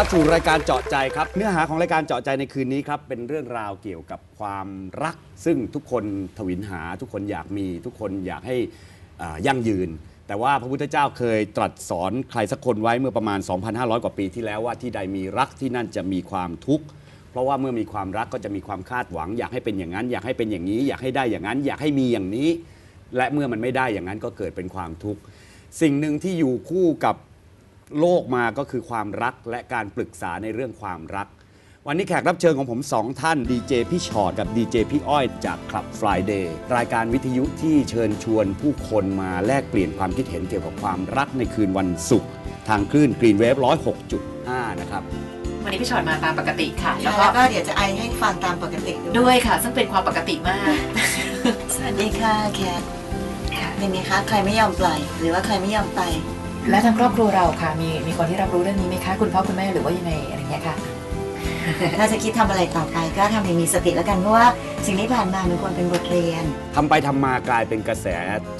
รับขอต้อนรับสู่รายการเจาะใจครับ เนื้อหาของรายการเจาะใจในคืนนี้ครับ เป็นเรื่องราวเกี่ยวกับความรัก ซึ่งทุกคนทวินหา ทุกคนอยากมี ทุกคนอยากให้อ่ายั่งยืน แต่ว่าพระพุทธเจ้าเคยตรัสสอนใครสักคนไว้เมื่อประมาณ 2,500 กว่าปีที่แล้วว่าที่ใดมีรักที่นั่นจะมีความทุกข์ เพราะว่าเมื่อมีความรักก็จะมีความคาดหวัง อยากให้เป็นอย่างนั้น อยากให้เป็นอย่างนี้ อยากให้ได้อย่างนั้น อยากให้มีอย่างนี้ และเมื่อมันไม่ได้อย่างนั้นก็เกิดเป็นความทุกข์ สิ่งหนึ่งที่อยู่คู่กับ โลกมาก็คือความรักและการปรึกษาในเรื่องความรัก วันนี้แขกรับเชิญของผมสองท่านดีเจพี่ชอตกับดีเจพี่อ้อยจากคลับ Friday รายการวิทยุที่เชิญชวนผู้คนมาแลกเปลี่ยนความคิดเห็นเกี่ยวกับความรักในคืนวันศุกร์ทางคลื่น Green Wave 106.5 นะครับ วันนี้พี่ชอตมาตามปกติค่ะ แล้แล้ววก็ก็เดี๋ยวจะไอให้ฟังตามปกติด้วยด้วยค่ะ ซึ่งเป็นความปกติมาก สวัสดีค่ะแคทเป็นไงคะ ใครไม่ยอมปล่อย หรือว่าใครไม่ยอมไป และทางครอบครัวเราค่ะมีมีคนที่รับรู้เรื่องนี้ไหมคะคุณพ่อคุณแม่หรือว่ายังไงอะไรเงี้ยค่ะ ถ้าจะคิดทำอะไรต่อไปก็ทำอย่างมีสติแล้วกัน เพราะว่าสิ่งที่ผ่านมามันควรเป็นบทเรียน ทำไปทำมากลายเป็นกระแส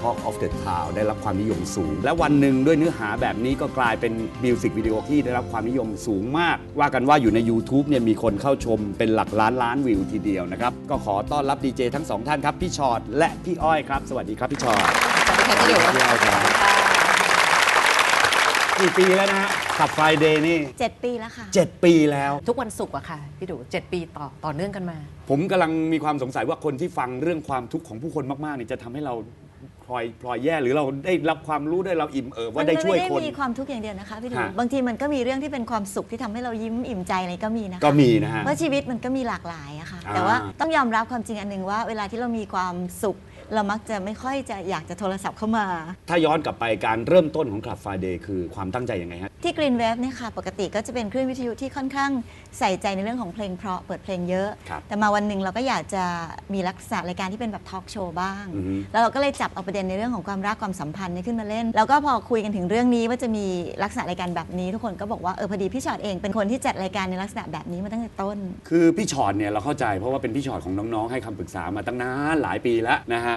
Talk of the Town ได้รับความนิยมสูง และวันหนึ่งด้วยเนื้อหาแบบนี้ก็กลายเป็นมิวสิกวิดีโอที่ได้รับความนิยมสูงมาก ว่ากันว่าอยู่ใน YouTube เนี่ยมีคนเข้าชมเป็นหลักล้านล้านวิวทีเดียวนะครับ ก็ขอต้อนรับดีเจทั้งสองท่านครับ พี่ชอตและพี่อ้อยครับ สวัสดีครับพี่ชอตสวัสดีค่ะพี่หนูพี่อ้อยครับ กี่ปีแล้วนะฮะขับไฟเดย์นี่7ปีแล้วค่ะ7ปีแล้ว ทุกวันศุกร์อะค่ะ พี่ดูเจ็ดปีต่อต่อเนื่องกันมา ผมกำลังมีความสงสัยว่าคนที่ฟังเรื่องความทุกข์ของผู้คนมากๆเนี่ยจะทำให้เราพลอยพลอยแย่หรือเราได้รับความรู้ได้เราอิ่มเอิบว่าได้ช่วยมันคนไม่ได้มีความทุกข์อย่างเดียวนะคะพี่ดูฮะ บางทีมันก็มีเรื่องที่เป็นความสุขที่ทำให้เรายิ้มอิ่มใจอะไรก็มีนะคะ ก็มีนะฮะ เพราะชีวิตมันก็มีหลากหลายอะค่ะ อ่าแต่ว่าต้องยอมรับความจริงอันหนึ่งว่า เวลาที่เรามีความสุข เรามักจะไม่ค่อยจะอยากจะโทรศัพท์เข้ามา ถ้าย้อนกลับไปการเริ่มต้นของคลับไฟเดย์คือความตั้งใจยังไงฮะ ที่ Green Wave เนี่ยค่ะ ปกติก็จะเป็นคลื่นวิทยุที่ค่อนข้างใส่ใจในเรื่องของเพลงเพราะเปิดเพลงเยอะ ครับแต่มาวันหนึ่งเราก็อยากจะมีลักษณะรายการที่เป็นแบบทอล์กโชว์บ้าง อือฮึ แล้วเราก็เลยจับเอาประเด็นในเรื่องของความรักความสัมพันธ์เนี่ยขึ้นมาเล่น แล้วก็พอคุยกันถึงเรื่องนี้ว่าจะมีลักษณะรายการแบบนี้ ทุกคนก็บอกว่าเออพอดีพี่ชอตเองเป็นคนที่จัดรายการในลักษณะแบบนี้มาตั้งแต่ต้น คือพี่ชอตเนี่ยเราเข้าใจเพราะว่าเป็นพี่ชอตของน้องๆให้คำปรึกษามาตั้งนานหลายปีแล้วนะฮะ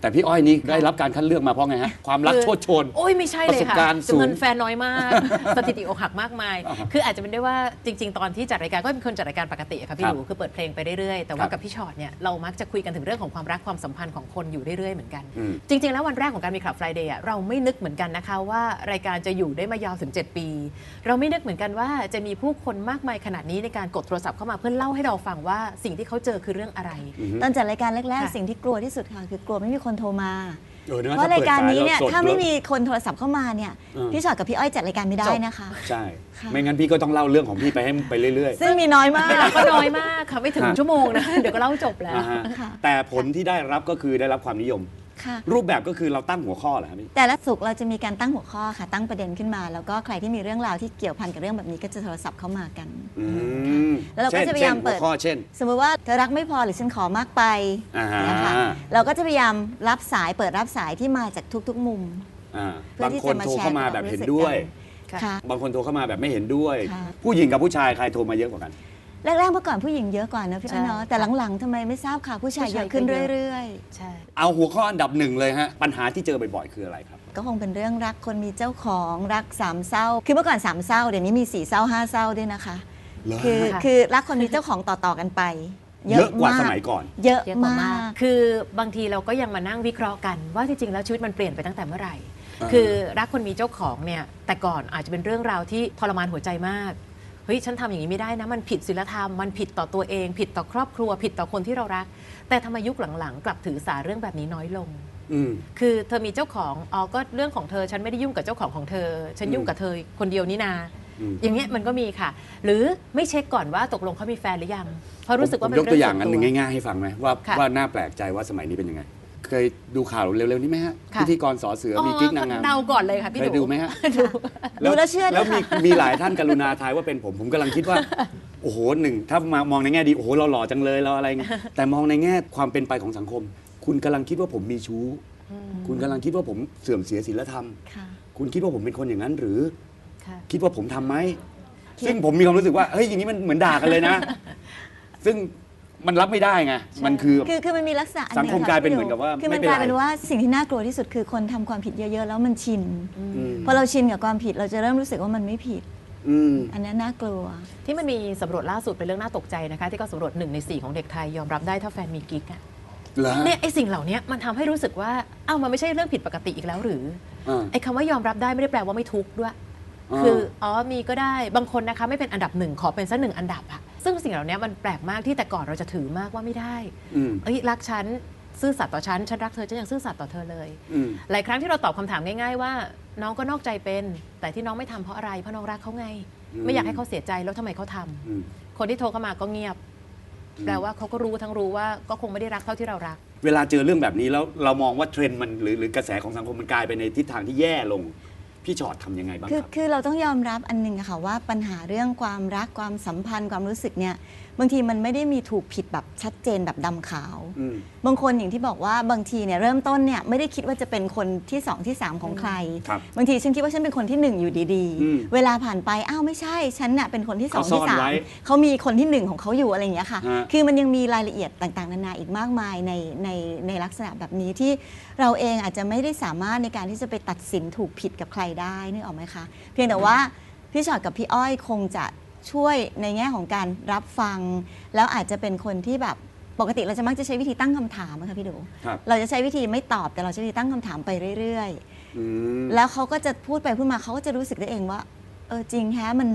แต่พี่อ้อยนี่ได้รับการคัดเลือกมาเพราะไงฮะ ความรักคือโชดชน โอ้ยไม่ใช่เลยประสบค่ะการณ์สูงจำนวนแฟนน้อยมาก สถิติอกหักมากมาย อ่าฮะคืออาจจะเป็นได้ว่าจริง ๆ ตอนที่จัดรายการก็เป็นคนจัดรายการปกติอะค่ะพี่ครับหนูคือเปิดเพลงไปเรื่อยๆ แต่คว่ารับกับพี่ชอตเนี่ยเรามักจะคุยกันถึงเรื่องของความรักความสัมพันธ์ของคนอยู่เรื่อยๆเหมือนกัน อืม จริง ๆ แล้ววันแรกของการมีคลับ Friday อะเราไม่นึกเหมือนกันนะคะว่ารายการจะอยู่ได้มายาวถึง 7 ปี เราไม่นึกเหมือนกันว่าจะมีผู้คนมากมายขนาดนี้ในการกดโทรศัพท์เข้ามาเพื่อเล่าให้เราฟังว่าสิ่งที่เขาเจอคือเรื่องอะไรอือฮึตอนจัดรายการแรก ค่ะ ๆ สิ่งที่กลัวที่สุดค่ะ คือกลัวไม่มีคนโทรมาเออนะเพราะรายการนี้เนี่ยปิดสถ้าไม่แล้วสดมีคนโทรศัพท์เข้ามาเนี่ยเออพี่ชอตกับพี่อ้อยจัดรายการไม่ได้นะคะ ใช่ ค่ะ ไม่งั้นพี่ก็ต้องเล่าเรื่องของพี่ไปให้ไปเรื่อย ซึ่งมีน้อยมากเวลาก็น้อยมากค่ะ ไม่ถึงฮะชั่วโมงนะ เดี๋ยวก็เล่าจบๆแล้ว นะฮะค่ะ แต่ผลที่ได้รับก็คือได้รับความนิยม ค่ะ รูปแบบก็คือเราตั้งหัวข้อเหรอครับพี่แต่ละสุกร์เราจะมีการตั้งหัวข้อค่ะ ตั้งประเด็นขึ้นมา แล้วก็ใครที่มีเรื่องราวที่เกี่ยวพันกับเรื่องแบบนี้ก็จะโทรศัพท์เข้ามากัน อืมแล้วเราก็ช่นจะพยายามช่นเปิดหัวข้อเช่น สมมติว่าเธอรักไม่พอหรือฉันขอมากไปอ่าฮะนะคะเราก็จะพยายามรับสายเปิดรับสายที่มาจากทุกๆมุม อ่าเพื่อบางที่คนจะมาโทรแชร์เข้ามาแบบเห็นด้วยค่ะค่ะ บางคนโทรเข้ามาแบบไม่เห็นด้วย ค่ะ ผู้หญิงกับผู้ชายใครโทรมาเยอะกว่ากัน แรกๆเมื่อก่อนผู้หญิงเยอะกว่านะพี่ใช่อ้อยเนาะแต่หลังๆทำไมไม่ทราบค่ะผู้ชายเยอะขึ้นผู้ชายก็เยอะเรื่อยใช่ เอาหัวข้ออันดับหนึ่งเลยฮะ ปัญหาที่เจอบ่อยๆ คืออะไรครับๆก็คงเป็นเรื่องรักคนมีเจ้าของรักสามเศร้า คือเมื่อก่อนสามเศร้าเดี๋ยวนี้มีสี่เศร้าห้าเศร้าด้วยนะคะ เหรอคือค่ะ คือรักคนมีเจ้าของต่อๆกันไปเยอะกว่าสมัยก่อน เยอะเยอะกว่ามามาก ก คือบางทีเราก็ยังมานั่งวิเคราะห์กัน ว่าที่จริงแล้วชีวิตมันเปลี่ยนไปตั้งแต่เมื่อไหร่ อ่า คือรักคนมีเจ้าของเนี่ยแต่ก่อนอาจจะเป็นเรื่องราวที่ทรมานหัวใจมาก เฮ้ยฉันทำอย่างนี้ไม่ได้นะ มันผิดศีลธรรมมันผิดต่อตัวเอง ผิดต่อครอบครัว ผิดต่อคนที่เรารัก แต่ทำไมยุคหลังๆ กลับถือสาเรื่องแบบนี้น้อยลงอืมคือเธอมีเจ้าของอ๋อก็เรื่องของเธอฉันไม่ได้ยุ่งกับเจ้าของของเธอ ฉันยุ่งกับเธอคนเดียวนี่นาอืมอย่างเงี้ยมันก็มีค่ะ หรือไม่เช็คก่อนว่าตกลงเขามีแฟนหรือยังเพราะรู้สึกว่าผมเป็นยกตัวอย่างอันหนึ่งเรื่ง่ายๆให้ฟังไหมว่าค่ะว่าน่าแปลกใจว่าสมัยนี้เป็นยังไง เคยดูข่าวเร็วๆนี้ไหมฮะค่ะ พิธีกรสอเสือมีกิ๊กนางงาม เดาก่อนเลยค่ะพี่เคยดูไหมฮะ ดู ดูแล้วเชื่อแล้วเลยมีค่ะมีหลายท่านกรุณาทายว่าเป็นผมผมกำลังคิดว่า โอ้โหหนึ่งถ้ามามองในแง่ดี โอ้โหเราหล่อจังเลยเราอะไรเงี้ยแต่มองในแง่ความเป็นไปของสังคม คุณกำลังคิดว่าผมมีชู้ คุณกำลังคิดว่าผมเสื่อมเสียศีลธรรม ค่ะ คุณคิดว่าผมเป็นคนอย่างนั้นหรือ ค่ะ คิดว่าผมทำไหม ซึ่งผมมีความรู้สึกว่า เฮ้ย อย่างนี้มันเหมือนด่ากันเลยนะ ซึ่ง มันรับไม่ได้ไงมันคือ คือคือมันมีลักษณะอันหสันึ่งคมค่ะกลายเป็นพี่เหมือนกับว่าคือมันไม่เป็นกลายไรเป็นว่าสิ่งที่น่ากลัวที่สุดคือคนทำความผิดเยอะ ๆ แล้วมันชินอืมพอเราชินกับความผิดเราจะเริ่มรู้สึกว่ามันไม่ผิดออืม อันนั้นน่ากลัว ที่มันมีสำรวจล่าสุดเป็นเรื่องน่าตกใจนะคะ ที่เขาสำรวจหนึ่งในสี่ของเด็กไทยยอมรับได้ถ้าแฟนมีกิ๊กอะเหรอฮะเนี่ยไอสิ่งเหล่านี้มันทำให้รู้สึกว่าอ้าวมันไม่ใช่เรื่องผิดปกติอีกแล้วหรืออ่าไอ้คำว่ายอมรับได้ไม่ได้แปลว่าไม่ทุกข์ด้วยอ่าคืออ๋อมีก็ได้บางคนนะคะไม่เป็นอันดับหนึ่งขอเป็นสักหนึ่งอันดับอะ ซึ่งสิ่งเหล่านี้มันแปลกมากที่แต่ก่อนเราจะถือมากว่าไม่ได้อืมเอ้ยรักฉันซื่อสัตย์ต่อฉันฉันรักเธอฉันยังซื่อสัตย์ต่อเธอเลยอืมหลายครั้งที่เราตอบคำถามง่ายๆว่า น้องก็นอกใจเป็น แต่ที่น้องไม่ทำเพราะอะไรเพราะน้องรักเขาไงอืมไม่อยากให้เขาเสียใจแล้วทำไมเขาทำอืมคนที่โทรเข้ามาก็เงียบอืมแปลว่าเขาก็รู้ทั้งรู้ว่าก็คงไม่ได้รักเท่าที่เรารัก เวลาเจอเรื่องแบบนี้แล้วเรามองว่าเทรนด์มันหรือหรือกระแสของสังคมมันกลายไปในทิศทางที่แย่ลง พี่ชอดทำยังไงบ้างคือครับ คือเราต้องยอมรับอันหนึ่งอะค่ะว่าปัญหาเรื่องความรักความสัมพันธ์ความรู้สึกเนี่ย บางทีมันไม่ได้มีถูกผิดแบบชัดเจนแบบดำขาว อืม บางคนอย่างที่บอกว่าบางทีเนี่ยเริ่มต้นเนี่ยไม่ได้คิดว่าจะเป็นคนที่สองที่สามของใครครับบางทีฉันคิดว่าฉันเป็นคนที่หนึ่งอยู่ดีอืมๆ เวลาผ่านไปอ้าวไม่ใช่ฉันน่ะเป็นคนที่สองเขาซ่ที่อนสามไว้เขามีคนที่หนึ่งของเขาอยู่อะไรอย่างเงี้ยค่ะฮะ คือมันยังมีรายละเอียดต่างๆนานาอีกมากมายในในในลักษณะแบบนี้ที่เราเองอาจจะไม่ได้สามารถในการที่จะไปตัดสินถูกผิดกับใครได้นึกออกไหมคะ เพียงแต่ว่าพี่ชอตกับพี่อ้อยคงจะ ช่วยในแง่ของการรับฟัง แล้วอาจจะเป็นคนที่แบบปกติเราจะมักจะใช้วิธีตั้งคำถามอะค่ะพี่ดู ครับ เราจะใช้วิธีไม่ตอบแต่เราใช้วิธีตั้งคำถามไปเรื่อยอืมๆแล้วเขาก็จะพูดไปพูดมาเขาก็จะรู้สึกได้เองว่า เออจริงแฮะมัน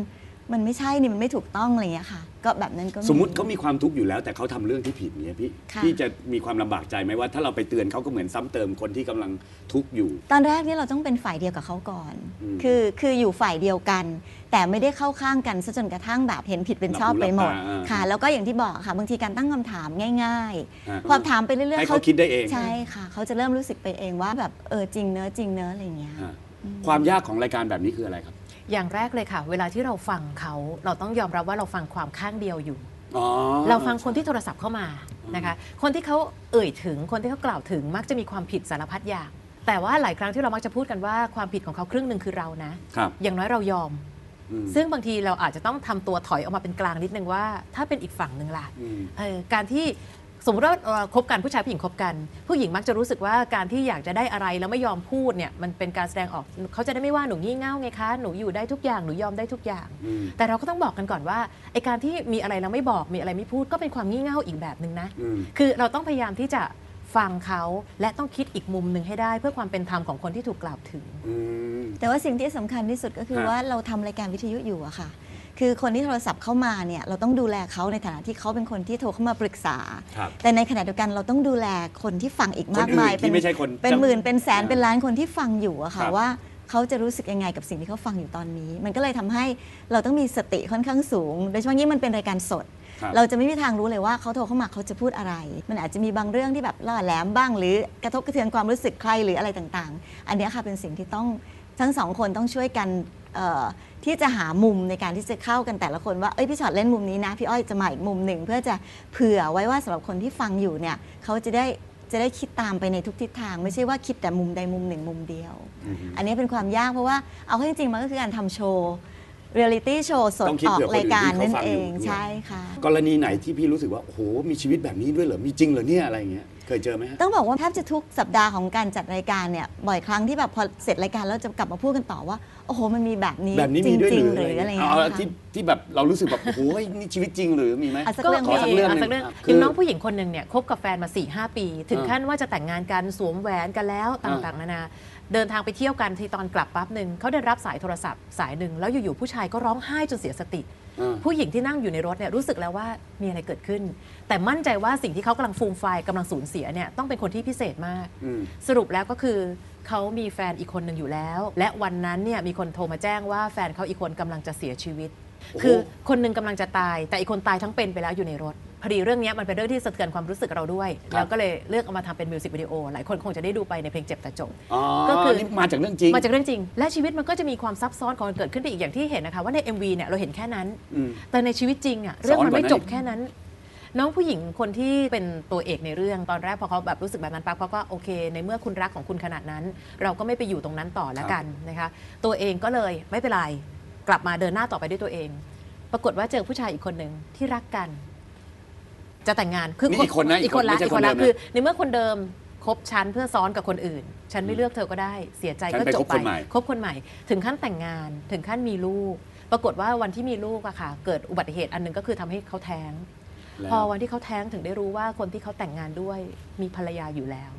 มันไม่ใช่นี่มันไม่ถูกต้องอะไรอย่างเงี้ยค่ะ ก็แบบนั้นก็ สมมุติเขามีความทุกข์อยู่แล้ว แต่เขาทำเรื่องที่ผิดเงี้ยพี่ค่ะ พี่จะมีความลำบากใจไหมว่า ถ้าเราไปเตือนเขาก็เหมือนซ้ำเติมคนที่กำลังทุกข์อยู่ ตอนแรกเนี่ยเราต้องเป็นฝ่ายเดียวกับเขาก่อน อืมคือคืออยู่ฝ่ายเดียวกัน แต่ไม่ได้เข้าข้างกันซะจนกระทั่งแบบเห็นผิดเป็นชอบไปหมด หลับหูหลับตา ค่ะ แล้วก็อย่างที่บอกค่ะบางทีการตั้งคำถามง่ายฮะๆ พอถามไปเรื่อยๆให้เขาคิดได้เองใช่ค่ะ เขาจะเริ่มรู้สึกไปเองว่าแบบเออจริงเนอะจริงเนอะอะไรอย่างเงี้ยฮะความยากของรายการแบบนี้คืออะไรครับ อย่างแรกเลยค่ะ เวลาที่เราฟังเขาเราต้องยอมรับว่าเราฟังความข้างเดียวอยู่อ๋อเราฟังคนที่โทรศัพท์เข้ามานะคะ คนที่เขาเอ่ยถึงคนที่เขากล่าวถึงมักจะมีความผิดสารพัดอย่าง แต่ว่าหลายครั้งที่เรามักจะพูดกันว่าความผิดของเขาครึ่งหนึ่งคือเรานะครับอย่างน้อยเรายอมอืมซึ่งบางทีเราอาจจะต้องทำตัวถอยออกมาเป็นกลางนิดนึงว่า ถ้าเป็นอีกฝั่งหนึ่งล่ะอืมเออการที่ สมมติว่าเอ่อคบกันผู้ชายผู้หญิงคบกัน ผู้หญิงมักจะรู้สึกว่าการที่อยากจะได้อะไรแล้วไม่ยอมพูดเนี่ยมันเป็นการแสดงออกเขาจะได้ไม่ว่าหนูงี่เง่าไงคะหนูอยู่ได้ทุกอย่างหนูยอมได้ทุกอย่างอืมแต่เราก็ต้องบอกกันก่อนว่าไอการที่มีอะไรแล้วไม่บอกมีอะไรไม่พูดก็เป็นความงี่เง่าอีกแบบหนึ่งนะอืมคือเราต้องพยายามที่จะฟังเขาและต้องคิดอีกมุมหนึ่งให้ได้ เพื่อความเป็นธรรมของคนที่ถูกกล่าวถึงอืมแต่ว่าสิ่งที่สำคัญที่สุดก็คือฮะว่าเราทำรายการวิทยุอยู่อะค่ะ คือคนที่โทรศัพท์เข้ามาเนี่ยเราต้องดูแลเขาในฐานะที่เขาเป็นคนที่โทรเข้ามาปรึกษา ครับ แต่ในขณะเดียวกันเราต้องดูแลคนที่ฟังอีกคนมากอื่มายนที่ไม่ใช่คนเป็นจำหมื่นเป็นแสนอ่าเป็นล้านคนที่ฟังอยู่อะครัค่ะบว่าเขาจะรู้สึกยังไงกับสิ่งที่เขาฟังอยู่ตอนนี้ มันก็เลยทำให้เราต้องมีสติค่อนข้างสูง โดยเฉพาะยิ่งมันเป็นรายการสดครับเราจะไม่มีทางรู้เลยว่าเขาโทรเข้ามาเขาจะพูดอะไร มันอาจจะมีบางเรื่องที่แบบล่อแหลมบ้าง หรือกระทบกระเทือนความรู้สึกใครหรืออะไรต่างๆ อันเนี้ยค่ะเป็นสิ่งที่ต้องทั้งสองคนต้องช่วยกันเอ่อ ที่จะหามุมในการที่จะเข้ากันแต่ละคนว่าเอ้ยพี่ชอตเล่นมุมนี้นะ พี่อ้อยจะมาอีกมุมหนึ่งเพื่อจะเผื่อไว้ว่าสำหรับคนที่ฟังอยู่เนี่ยเขาจะได้จะได้คิดตามไปในทุกทิศทาง ไม่ใช่ว่าคิดแต่มุมใดมุมหนึ่งมุมเดียวอืมอันนี้เป็นความยากเพราะว่าเอาเข้าจริงๆมันก็คือการทำโชว์เรียลิตี้โชว์สดต้องคิดออกเผื่อคนอื่นรายการที่เขานั่นฟังเออยู่งด้วยใช่ค่ะ กรณีไหนที่พี่รู้สึกว่าโอ้โหมีชีวิตแบบนี้ด้วยเหรอมีจริงเหรอเนี่ยอะไรอย่างเงี้ย เคยเจอไหมฮะ ต้องบอกว่าแทบจะทุกสัปดาห์ของการจัดรายการเนี่ยบ่อยครั้งที่แบบพอเสร็จรายการแล้วจะกลับมาพูดกันต่อว่า โอ้โหมันมีแบบนี้แบบนี้จมีด้วยหริรืงอๆหรืออะไรเงี้ยเอาค่ะที่ที่แบบเรารู้สึกแบบ โอ้โหนี่ชีวิตจริงหรือมีไหม อะสักก็เรื่องขอสักเรื่องหนึ่งสักเรื่องครับอย่างน้องคือผู้หญิงคนหนึ่งเนี่ยคบกับแฟนมา4ี่หปี ถึงอ่าขั้นว่าจะแต่งงานกันสวมแหวนกันแล้วอ่าต่างๆนานา เดินทางไปเที่ยวกันที่ตอนกลับปั๊บหนึ่งเขาได้รับสายโทรศัพท์สายหนึ่งแล้วอยู่ๆผู้ชายก็ร้องไห้จนเสียสติอ่าผู้หญิงที่นั่งอยู่ในรถเนี่ยรู้สึกแล้วว่ามีอะไรเกิดขึ้น แต่มั่นใจว่าสิ่งที่เขากำลังฟูมไฟายกำลังสูญเสียเนี่ยต้องเป็นคนที่พิเศษมากอืมสรุปแล้วก็คือเขามีแฟนอีกคนหนึ่งอยู่แล้ว และวันนั้นเนี่ยมีคนโทรมาแจ้งว่าแฟนเขาอีกคนกำลังจะเสียชีวิตโอ้โหคือคนหนึ่งกำลังจะตาย แต่อีกคนตายทั้งเป็นไปแล้วอยู่ในรถ พอดีเรื่องเนี้ยมันเป็นเรื่องที่สะเทือนความรู้สึกเราด้วย แล้วก็เลยเลือกเอามาทำเป็นมิวสิกวิดีโอหลายคนคงจะได้ดูไปในเพลงเจ็บแต่จบอ๋อก็คือนี่มาจากเรื่องจริงมาจากเรื่องจริง และชีวิตมันก็จะมีความซับซ้อนของมันเกิดขึ้นไปอีกอย่างที่เห็นนะคะว่าใน MV เนี่ยเราเห็นแค่นั้นอืมแต่ในชีวิตจริงอะเรื่องมันไม่ซ้อนกว่านั้นจบแค่นั้น น้องผู้หญิงคนที่เป็นตัวเอกในเรื่องตอนแรกพอเขาแบบรู้สึกแบบนั้นปั๊บเขาก็โอเค ในเมื่อคุณรักของคุณขนาดนั้น เราก็ไม่ไปอยู่ตรงนั้นต่อแล้วกันนะคะตัวเองก็เลยไม่เป็นไรกลับมาเดินหน้าต่อไปด้วยตัวเอง ปรากฏว่าเจอผู้ชายอีกคนหนึ่งที่รักกัน จะแต่งงานคือนี่อีกคนนะอีกคนละไม่ใช่อีกคนละคนเดิมนะ คือในเมื่อคนเดิมคบฉันเพื่อซ้อนกับคนอื่น ฉันไม่เลือกเธอก็ได้เสียใจฉันก็ไปจคบบไปคนใหม่ คบคนใหม่ ถึงขั้นแต่งงาน ถึงขั้นมีลูก ปรากฏว่าวันที่มีลูกอะค่ะ เกิดอุบัติเหตุอันหนึงก็คือทำให้เขาแท้ง แล้ว พอวันที่เขาแท้งถึงได้รู้ว่าคนที่เขาแต่งงานด้วยมีภรรยาอยู่แล้ว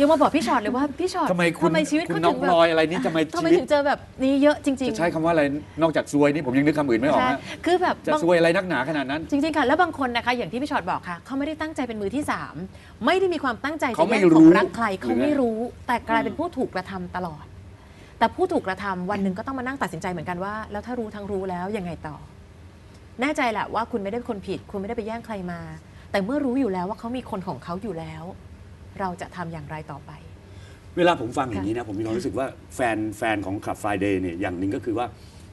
ยังมาบอกพี่ชอตเลยว่าพี่ชอตทำไมคุณชีวิตคุณเขาน้ถึองงพแบลบอยอะไรนี่ทำไมทำชีไมวิตถึงเจอแบบนี้เยอะจริงจะใช้คำว่าอะไรนอกจากซวยนี่ผมยังนึกคำอื่นไม่ออกใช่ฮะคือแบบจะบางซวยอะไรนักหนาขนาดนั้น จริงๆค่ะแล้วบางคนนะคะ อย่างที่พี่ชอตบอกค่ะเขาไม่ได้ตั้งใจเป็นมือที่สามไม่ได้มีความตั้งใจจะเขาไม่แย่งรู้ของรักใครเขาหรือไงไม่รู้ แต่กลายเป็นผู้ถูกกระทำตลอด แต่ผู้ถูกกระทำวันหนึ่งก็ต้องมานั่งตัดสินใจเหมือนกันว่า แล้วถ้ารู้ทั้งรู้แล้วยังไงต่อ แน่ใจแหละว่าคุณไม่ได้เป็นคนผิด คุณไม่ได้ไปแย่งใครมา แต่เมื่อรู้อยู่แล้วว่าเขามีคนของเขาอยู่แล้ว เราจะทำอย่างไรต่อไป เวลาผมฟังอย่างนี้นะ ผมมีความรู้สึกว่าแฟนแฟนของคลับ Friday เนี่ยอย่างหนึ่งก็คือว่า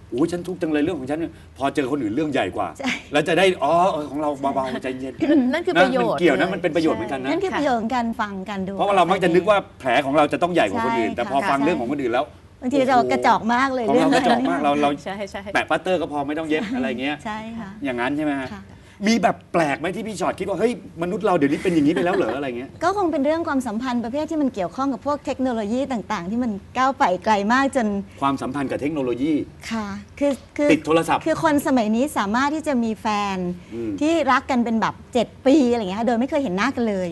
โอ้ยฉันทุกข์จังเลยเรื่องของฉันเนี่ยพอเจอคนอื่นเรื่องใหญ่กว่าใช่แล้วจะได้อ๋อเออของเราเบาๆใจเย็นนั่นคือนะประโยชน์ มันเกี่ยวนะลมันเป็นประโยชน์เหมือนกันนะ นั่นคือประโยชน์ของการฟังกันดูเพราะว่าเรามักจะนึกว่าแผลของเราจะต้องใหญ่กว่าคนอื่นใช่แต่พอค่ะฟังใช่เรื่องของคนอื่นแล้วบางทีเรากระจอกมากเลยของเรากระจอกนี้มากเราเราใช่ใช่แปะปัตเตอร์ก็พอไม่ต้องเย็บอะไรเงี้ยใช่ค่ะอย่างนั้นใช่ไหมฮะ ค่ะ มีแบบแปลกไหมที่พี่ชอตคิดว่า เฮ้ย มนุษย์เราเดี๋ยวนี้เป็นอย่างนี้ไปแล้วเหรออะไรเงี้ย ก็คงเป็นเรื่องความสัมพันธ์ประเภทที่มันเกี่ยวข้องกับพวกเทคโนโลยีต่างๆ ที่มันก้าวไปไกลมากจนความสัมพันธ์กับเทคโนโลยี ค่ะ คือคือติดโทรศัพท์ คือคนสมัยนี้สามารถที่จะมีแฟนอืม ที่รักกันเป็นแบบ 7 ปีอะไรอย่างเงี้ยค่ะโดยไม่เคยเห็นหน้ากันเลย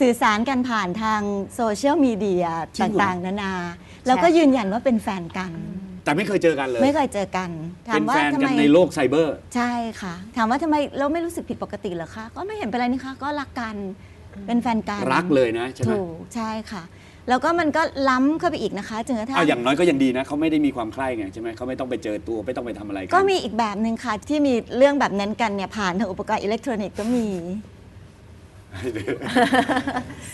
สื่อสารกันผ่านทางโซเชียลมีเดียต่างๆ นานา แล้วก็ยืนยันว่าเป็นแฟนกัน แต่ไม่เคยเจอกันเลย ไม่เคยเจอกันเป็นแฟนทำกันไมในโลกไซเบอร์ ใช่ค่ะ ถามว่าทำไมเราไม่รู้สึกผิดปกติเหรอคะก็ไม่เห็นเป็นไรนี่คะก็รักกันเป็นแฟนกันรักเลยนะใช่ไหมถูกใช่ค่ะ แล้วก็มันก็ล้ำเข้าไปอีกนะคะจนกระทั่ง เอาอย่างน้อยก็ยังดีนะเขาไม่ได้มีความใคร่ไงใช่ไหมเขาไม่ต้องไปเจอตัวไม่ต้องไปทำอะไรกันก็มีอีกแบบหนึ่งค่ะ ที่มีเรื่องแบบนั้นกันเนี่ยผ่านทางอุปกรณ์อิเล็กทรอนิกส์ก็มี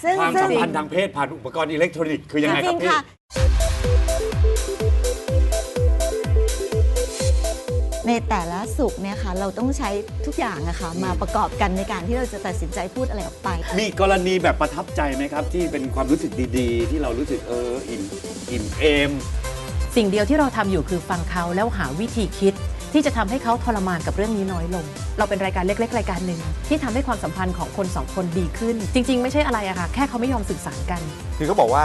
ซึ่งความซึ่สังมพันธ์ทางเพศผ่านอุปกรณ์อิเล็กทรอนิกส์คือยังไงจครัริบงๆพี่ ค่ะ ในแต่ละสุขเนี่ยค่ะเราต้องใช้ทุกอย่างอะค่ะมาประกอบกันในการที่เราจะตัดสินใจพูดอะไรออกไป มีกรณีแบบประทับใจไหมครับ ที่เป็นความรู้สึกดีๆ ที่เรารู้สึกเอออิ่มอิ่มเอม สิ่งเดียวที่เราทำอยู่คือฟังเขาแล้วหาวิธีคิด ที่จะทำให้เขาทรมานกับเรื่องนี้น้อยลง เราเป็นรายการเล็กๆ รายการหนึ่งที่ทำให้ความสัมพันธ์ของคนสองคนดีขึ้น จริง ๆ ไม่ใช่อะไรอะค่ะแค่เขาไม่ยอมสื่อสารกัน คือเขาบอกว่า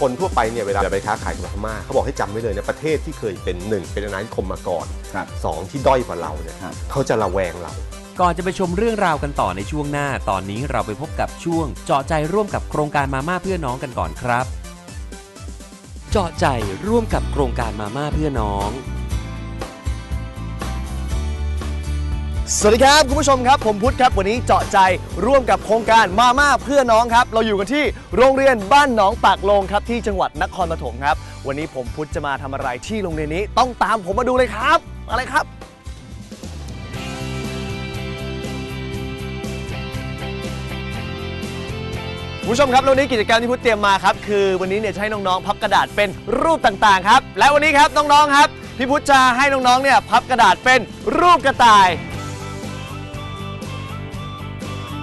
คนทั่วไปเนี่ยเวลาไปค้าขายกับพม่าเขาบอกให้จำไว้เลยนะประเทศที่เคยเป็นหนึ่งเป็นอาณานิคมมาก่อนครับ สองที่ด้อยกว่าเราเนี่ยครับ เขาจะระแวงเรา ก่อนจะไปชมเรื่องราวกันต่อในช่วงหน้า ตอนนี้เราไปพบกับช่วง เจาะใจร่วมกับโครงการมาม่าเพื่อน้องกันก่อนครับ เจาะใจร่วมกับโครงการมาม่าเพื่อน้อง สวัสดีครับ คุณผู้ชมครับ ผมพุทธครับ วันนี้เจาะใจร่วมกับโครงการมาม่าเพื่อน้องครับ เราอยู่กันที่โรงเรียนบ้านหนองปากโลงครับ ที่จังหวัดนครปฐมครับ วันนี้ผมพุทธจะมาทำอะไรที่โรงเรียนนี้ ต้องตามผมมาดูเลยครับ อะไรครับ คุณผู้ชมครับแล้ววันนี้กิจกรรมที่พุทธเตรียมมาครับคือวันนี้เนี่ยจะให้น้องๆพับกระดาษเป็นรูปต่างๆครับและวันนี้ครับน้องๆครับพี่พุทธจะให้น้องๆเนี่ยพับกระดาษเป็นรูปกระต่าย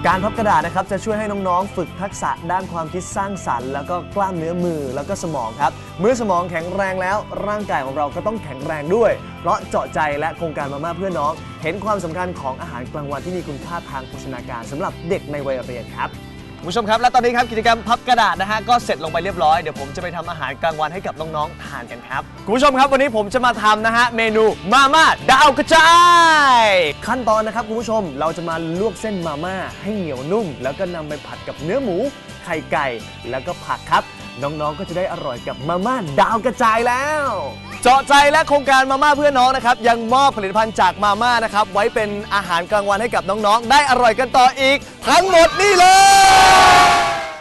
การพับกระดาษนะครับจะช่วยให้น้องๆ ฝึกทักษะด้านความคิดสร้างสรรค์ แล้วก็กล้ามเนื้อมือแล้วก็สมองครับ เมื่อสมองแข็งแรงแล้วร่างกายของเราก็ต้องแข็งแรงด้วย เพราะเจาะใจและโครงการมาม่าเพื่อน้อง เห็นความสำคัญของอาหารกลางวันที่มีคุณค่าทางโภชนาการสำหรับเด็กในวัยเรียนครับ คุณผู้ชมครับ และตอนนี้ครับกิจกรรมพับกระดาษนะฮะก็เสร็จลงไปเรียบร้อย เดี๋ยวผมจะไปทำอาหารกลางวันให้กับน้องๆทานกันครับ คุณผู้ชมครับวันนี้ผมจะมาทำนะฮะเมนูมาม่าดาวกระจาย ขั้นตอนนะครับคุณผู้ชมเราจะมาลวกเส้นมาม่าให้เหนียวนุ่ม แล้วก็นำไปผัดกับเนื้อหมู ไข่ไก่ แล้วก็ผักครับ น้องๆก็จะได้อร่อยกับมาม่าดาวกระจายแล้ว เจาะใจและโครงการมาม่าเพื่อน้องนะครับ ยังมอบผลิตภัณฑ์จากมาม่านะครับ ไว้เป็นอาหารกลางวันให้กับน้องๆ ได้อร่อยกันต่ออีก ทั้งหมดนี่เลย